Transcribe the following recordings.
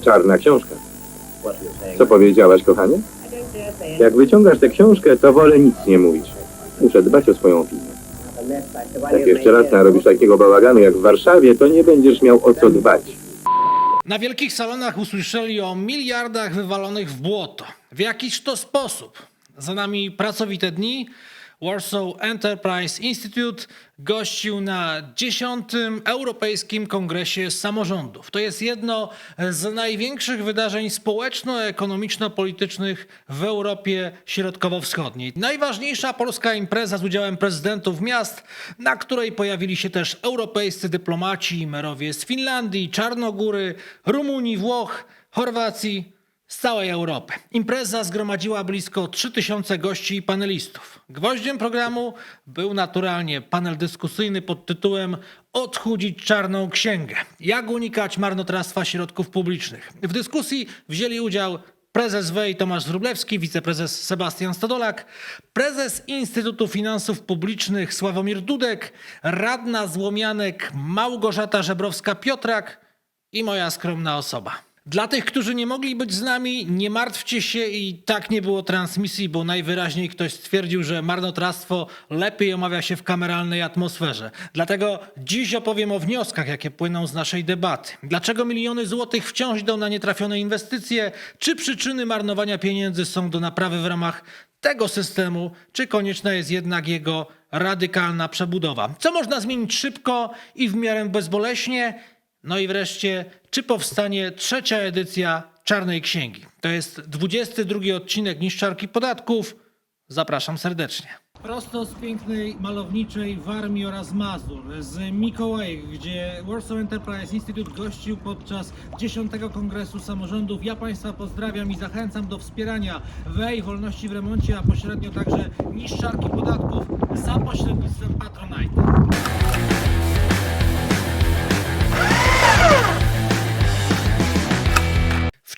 Czarna książka. Co powiedziałaś, kochanie? Jak wyciągasz tę książkę, to wolę nic nie mówić. Muszę dbać o swoją opinię. Jak jeszcze raz narobisz takiego bałaganu jak w Warszawie, to nie będziesz miał o co dbać. Na wielkich salonach usłyszeli o miliardach wywalonych w błoto. W jakiś to sposób. Za nami pracowite dni. Warsaw Enterprise Institute gościł na 10. Europejskim Kongresie Samorządów. To jest jedno z największych wydarzeń społeczno-ekonomiczno-politycznych w Europie Środkowo-Wschodniej. Najważniejsza polska impreza z udziałem prezydentów miast, na której pojawili się też europejscy dyplomaci i merowie z Finlandii, Czarnogóry, Rumunii, Włoch, Chorwacji, z całej Europy. Impreza zgromadziła blisko 3000 gości i panelistów. Gwoździem programu był naturalnie panel dyskusyjny pod tytułem Odchudzić czarną księgę. Jak unikać marnotrawstwa środków publicznych. W dyskusji wzięli udział prezes WEI Tomasz Wróblewski, wiceprezes Sebastian Stodolak, prezes Instytutu Finansów Publicznych Sławomir Dudek, radna złomianek Małgorzata Żebrowska-Piotrak i moja skromna osoba. Dla tych, którzy nie mogli być z nami, nie martwcie się i tak nie było transmisji, bo najwyraźniej ktoś stwierdził, że marnotrawstwo lepiej omawia się w kameralnej atmosferze. Dlatego dziś opowiem o wnioskach, jakie płyną z naszej debaty. Dlaczego miliony złotych wciąż idą na nietrafione inwestycje? Czy przyczyny marnowania pieniędzy są do naprawy w ramach tego systemu, czy konieczna jest jednak jego radykalna przebudowa? Co można zmienić szybko i w miarę bezboleśnie? No i wreszcie, czy powstanie trzecia edycja Czarnej Księgi? To jest 22 odcinek Niszczarki Podatków. Zapraszam serdecznie. Prosto z pięknej, malowniczej Warmii oraz Mazur, z Mikołajek, gdzie Warsaw Enterprise Institute gościł podczas 10 Kongresu Samorządów. Ja Państwa pozdrawiam i zachęcam do wspierania WEI, Wolności w Remoncie, a pośrednio także Niszczarki Podatków za pośrednictwem Patronite.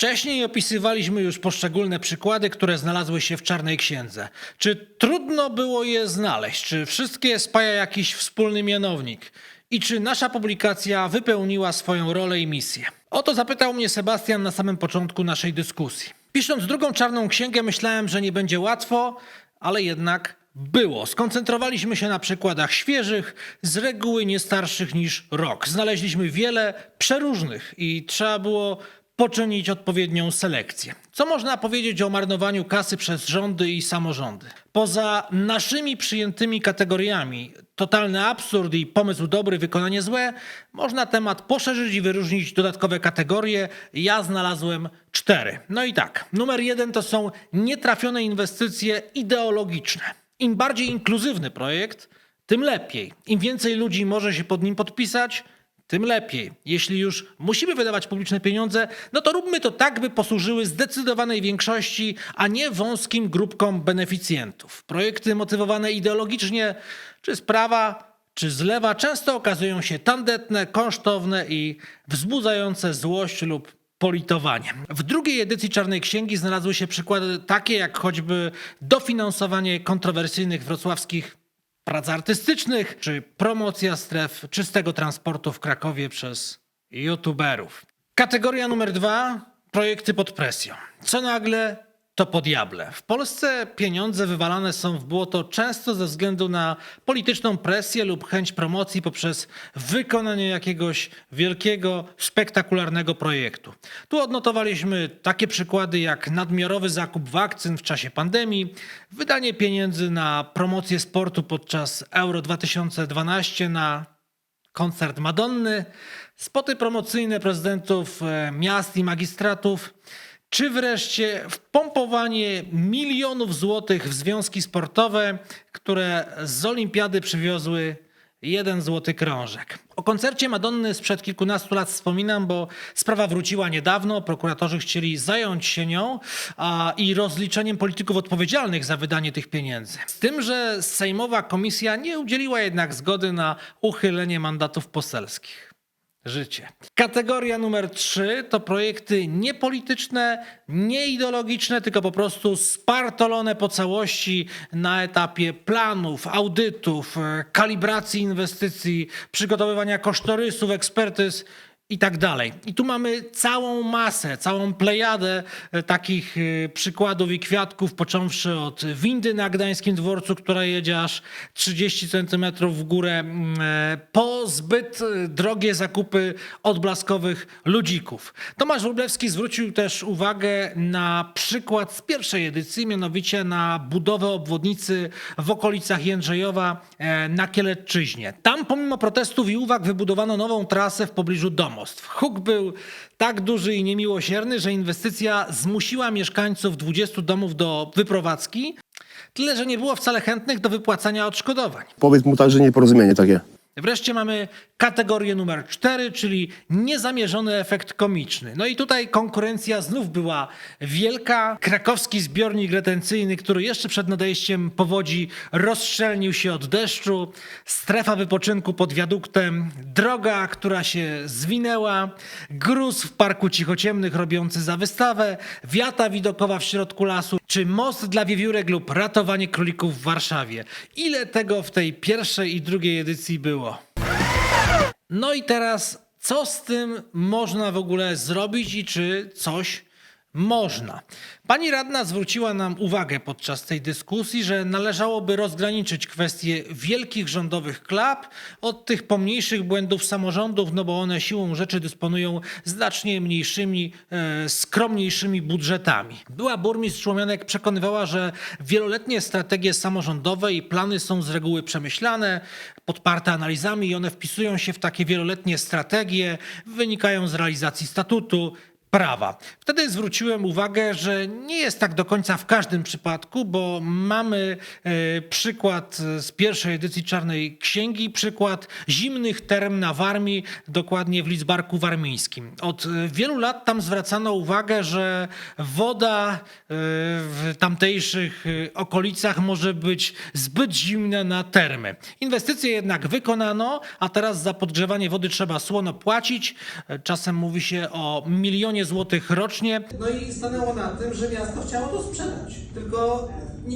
Wcześniej opisywaliśmy już poszczególne przykłady, które znalazły się w czarnej księdze. Czy trudno było je znaleźć? Czy wszystkie spaja jakiś wspólny mianownik? I czy nasza publikacja wypełniła swoją rolę i misję? O to zapytał mnie Sebastian na samym początku naszej dyskusji. Pisząc drugą czarną księgę, myślałem, że nie będzie łatwo, ale jednak było. Skoncentrowaliśmy się na przykładach świeżych, z reguły nie starszych niż rok. Znaleźliśmy wiele przeróżnych i trzeba było poczynić odpowiednią selekcję. Co można powiedzieć o marnowaniu kasy przez rządy i samorządy? Poza naszymi przyjętymi kategoriami totalny absurd i pomysł dobry, wykonanie złe, można temat poszerzyć i wyróżnić dodatkowe kategorie. Ja znalazłem cztery. No i tak, numer jeden to są nietrafione inwestycje ideologiczne. Im bardziej inkluzywny projekt, tym lepiej. Im więcej ludzi może się pod nim podpisać, tym lepiej. Jeśli już musimy wydawać publiczne pieniądze, no to róbmy to tak, by posłużyły zdecydowanej większości, a nie wąskim grupkom beneficjentów. Projekty motywowane ideologicznie, czy z prawa, czy z lewa, często okazują się tandetne, kosztowne i wzbudzające złość lub politowanie. W drugiej edycji Czarnej Księgi znalazły się przykłady takie jak choćby dofinansowanie kontrowersyjnych wrocławskich prac artystycznych, czy promocja stref czystego transportu w Krakowie przez youtuberów. Kategoria numer dwa projekty pod presją. Co nagle to po diable. W Polsce pieniądze wywalane są w błoto często ze względu na polityczną presję lub chęć promocji poprzez wykonanie jakiegoś wielkiego, spektakularnego projektu. Tu odnotowaliśmy takie przykłady jak nadmiarowy zakup wakcyn w czasie pandemii, wydanie pieniędzy na promocję sportu podczas Euro 2012 na koncert Madonny, spoty promocyjne prezydentów e, miast i magistratów, czy wreszcie wpompowanie milionów złotych w związki sportowe, które z olimpiady przywiozły jeden złoty krążek. O koncercie Madonny sprzed kilkunastu lat wspominam, bo sprawa wróciła niedawno. Prokuratorzy chcieli zająć się nią a, i rozliczeniem polityków odpowiedzialnych za wydanie tych pieniędzy. Z tym, że Sejmowa Komisja nie udzieliła jednak zgody na uchylenie mandatów poselskich. Życie. Kategoria numer trzy to projekty niepolityczne, nieideologiczne, tylko po prostu spartolone po całości na etapie planów, audytów, kalibracji inwestycji, przygotowywania kosztorysów, ekspertyz i tak dalej. I tu mamy całą masę, całą plejadę e, takich e, przykładów i kwiatków, począwszy od windy na Gdańskim Dworcu, która jedzie aż 30 centymetrów w górę, e, po zbyt drogie zakupy odblaskowych ludzików. Tomasz Wróblewski zwrócił też uwagę na przykład z pierwszej edycji, mianowicie na budowę obwodnicy w okolicach Jędrzejowa na Kielecczyźnie. Tam pomimo protestów i uwag wybudowano nową trasę w pobliżu domostw. Huk był tak duży i niemiłosierny, że inwestycja zmusiła mieszkańców 20 domów do wyprowadzki, tyle że nie było wcale chętnych do wypłacania odszkodowań. Powiedz mu tak, że nieporozumienie takie. Wreszcie mamy kategorię numer 4, czyli niezamierzony efekt komiczny. No i tutaj konkurencja znów była wielka. Krakowski zbiornik retencyjny, który jeszcze przed nadejściem powodzi rozszczelnił się od deszczu, strefa wypoczynku pod wiaduktem, droga, która się zwinęła, gruz w parku cichociemnych robiący za wystawę, wiata widokowa w środku lasu, czy most dla wiewiórek lub ratowanie królików w Warszawie. Ile tego w tej pierwszej i drugiej edycji było? No i teraz, co z tym można w ogóle zrobić i czy coś można? Pani radna zwróciła nam uwagę podczas tej dyskusji, że należałoby rozgraniczyć kwestie wielkich rządowych klap od tych pomniejszych błędów samorządów, no bo one siłą rzeczy dysponują znacznie mniejszymi, e, skromniejszymi budżetami. Była burmistrz Słomianek przekonywała, że wieloletnie strategie samorządowe i plany są z reguły przemyślane, podparte analizami i one wpisują się w takie wieloletnie strategie, wynikają z realizacji statutu, prawa. Wtedy zwróciłem uwagę, że nie jest tak do końca w każdym przypadku, bo mamy e, przykład z pierwszej edycji Czarnej Księgi, przykład zimnych term na Warmii, dokładnie w Lidzbarku Warmińskim. Od e, wielu lat tam zwracano uwagę, że woda e, w tamtejszych okolicach może być zbyt zimna na termy. Inwestycje jednak wykonano, a teraz za podgrzewanie wody trzeba słono płacić. Czasem mówi się o milionie złotych rocznie. No i stanęło na tym, że miasto chciało to sprzedać. Tylko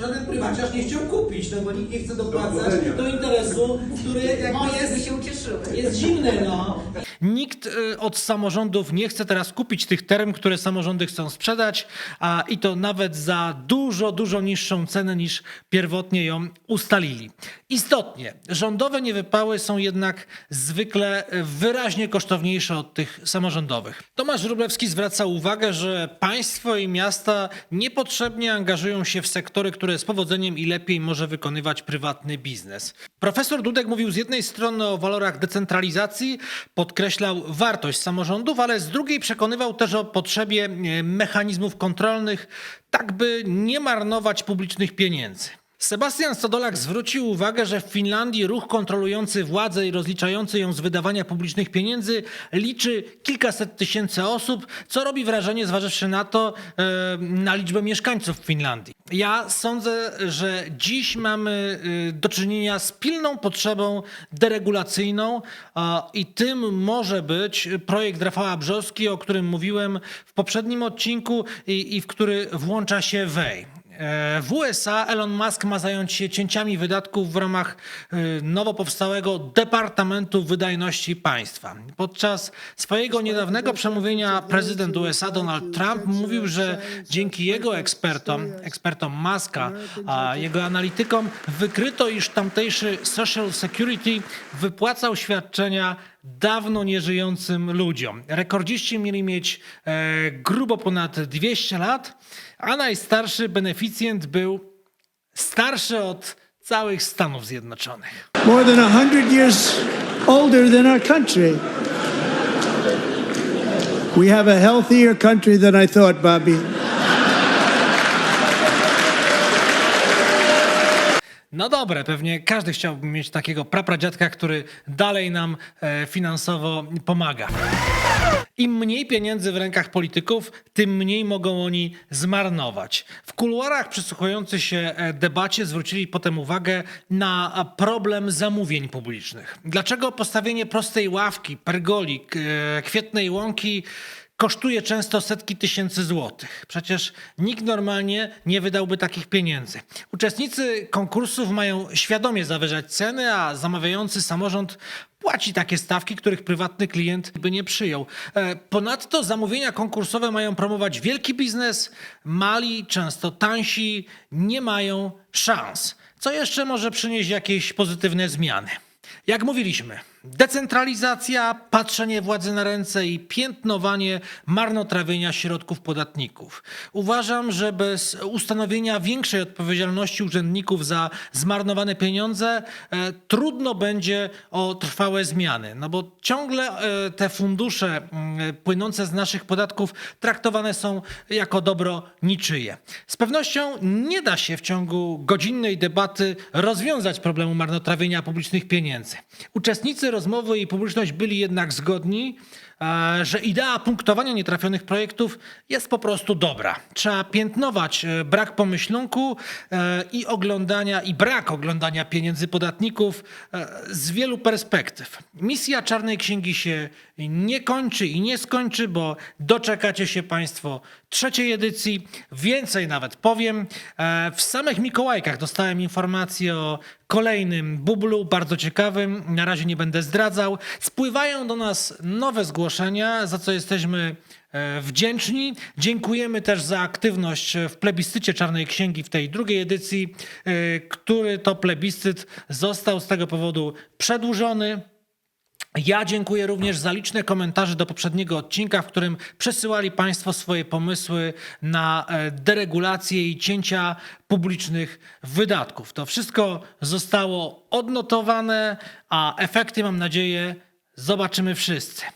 żaden prywaciarz nie chciał kupić, no bo nikt nie chce dopłacać do interesu, który jakby jest, się ucieszyły. jest zimny, no. Nikt y, od samorządów nie chce teraz kupić tych term, które samorządy chcą sprzedać, a i to nawet za dużo, dużo niższą cenę niż pierwotnie ją ustalili. Istotnie, rządowe niewypały są jednak zwykle y, wyraźnie kosztowniejsze od tych samorządowych. Tomasz Wróblewski zwraca uwagę, że państwo i miasta niepotrzebnie angażują się w sektory, które z powodzeniem i lepiej może wykonywać prywatny biznes. Profesor Dudek mówił z jednej strony o walorach decentralizacji, podkreślał wartość samorządów, ale z drugiej przekonywał też o potrzebie e, mechanizmów kontrolnych, tak by nie marnować publicznych pieniędzy. Sebastian Stodolak zwrócił uwagę, że w Finlandii ruch kontrolujący władzę i rozliczający ją z wydawania publicznych pieniędzy liczy kilkaset tysięcy osób, co robi wrażenie, zważywszy na to, e, na liczbę mieszkańców Finlandii. Ja sądzę, że dziś mamy e, do czynienia z pilną potrzebą deregulacyjną i tym może być projekt Rafała Brzoski, o którym mówiłem w poprzednim odcinku i, i w który włącza się WEJ. E, W USA Elon Musk ma zająć się cięciami wydatków w ramach e, nowo powstałego Departamentu Wydajności Państwa. Podczas swojego niedawnego przemówienia prezydent USA Donald Trump mówił, że dzięki jego ekspertom, ekspertom Muska, a jego analitykom wykryto, iż tamtejszy Social Security wypłacał świadczenia dawno nieżyjącym ludziom. Rekordziści mieli mieć e, grubo ponad 200 lat, a najstarszy beneficjent był starszy od całych Stanów Zjednoczonych. more than a hundred years older than our country. We have a healthier country than I thought, Bobby. No dobre, pewnie każdy chciałby mieć takiego prapradziadka, który dalej nam e, finansowo pomaga. Im mniej pieniędzy w rękach polityków, tym mniej mogą oni zmarnować. W kuluarach przysłuchujący się e, debacie zwrócili potem uwagę na problem zamówień publicznych. Dlaczego postawienie prostej ławki, pergoli, e, kwietnej łąki kosztuje często setki tysięcy złotych. Przecież nikt normalnie nie wydałby takich pieniędzy. Uczestnicy konkursów mają świadomie zawyżać ceny, a zamawiający samorząd płaci takie stawki, których prywatny klient by nie przyjął. E, Ponadto zamówienia konkursowe mają promować wielki biznes, mali, często tańsi, nie mają szans. Co jeszcze może przynieść jakieś pozytywne zmiany? Jak mówiliśmy, decentralizacja, patrzenie władzy na ręce i piętnowanie marnotrawienia środków podatników. Uważam, że bez ustanowienia większej odpowiedzialności urzędników za zmarnowane pieniądze e, trudno będzie o trwałe zmiany, no bo ciągle e, te fundusze mm, płynące z naszych podatków traktowane są jako dobro niczyje. Z pewnością nie da się w ciągu godzinnej debaty rozwiązać problemu marnotrawienia publicznych pieniędzy. Uczestnicy rozmowy i publiczność byli jednak zgodni, że idea punktowania nietrafionych projektów jest po prostu dobra. Trzeba piętnować e, brak pomyślunku e, i oglądania i brak oglądania pieniędzy podatników e, z wielu perspektyw. Misja Czarnej Księgi się nie kończy i nie skończy, bo doczekacie się Państwo trzeciej edycji. Więcej nawet powiem. W samych Mikołajkach dostałem informację o kolejnym bublu, bardzo ciekawym. Na razie nie będę zdradzał. Spływają do nas nowe zgłoszenia, za co jesteśmy e, wdzięczni. Dziękujemy też za aktywność w plebiscycie Czarnej Księgi w tej drugiej edycji, e, który to plebiscyt został z tego powodu przedłużony. Ja dziękuję również za liczne komentarze do poprzedniego odcinka, w którym przesyłali Państwo swoje pomysły na e, deregulację i cięcia publicznych wydatków. To wszystko zostało odnotowane, a efekty, mam nadzieję, zobaczymy wszyscy.